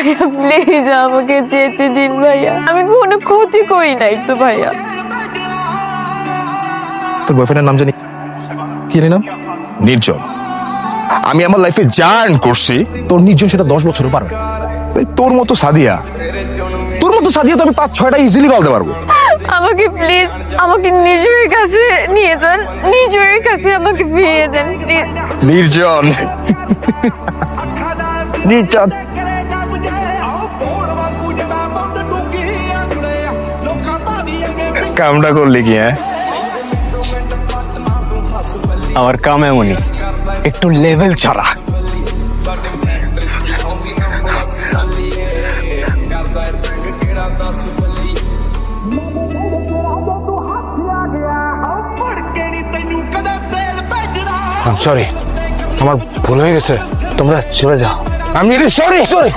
ভাইয়া প্লিজ আমাকে যেতে দিন ভাইয়া। আমি কোনো ক্ষতি করি নাই তো ভাইয়া। তোর বয়ফ্রেন্ডের নাম জানি কি নাম? নির্জন। আমি আমার লাইফে যা earn করছি তোর নির্জন সেটা দশ বছরও পারবে তোর মতো সাদিয়া। তোর মতো সাদিয়া তো আমি পাঁচ ছয়টা ইজিলি বলতে পারব। আমাকে প্লিজ আমাকে নিজের কাছে নিয়ে যান। নিজের কাছে আমাকে ফিরিয়ে দেন নির্জন। নির্জন। কামটা করলি কি হ্যাঁ আমার কাম এমনই একটু লেভেল ছাড়া সরি আমার ভুল হয়ে গেছে তোমরা চলে যাও আমি সরি সরি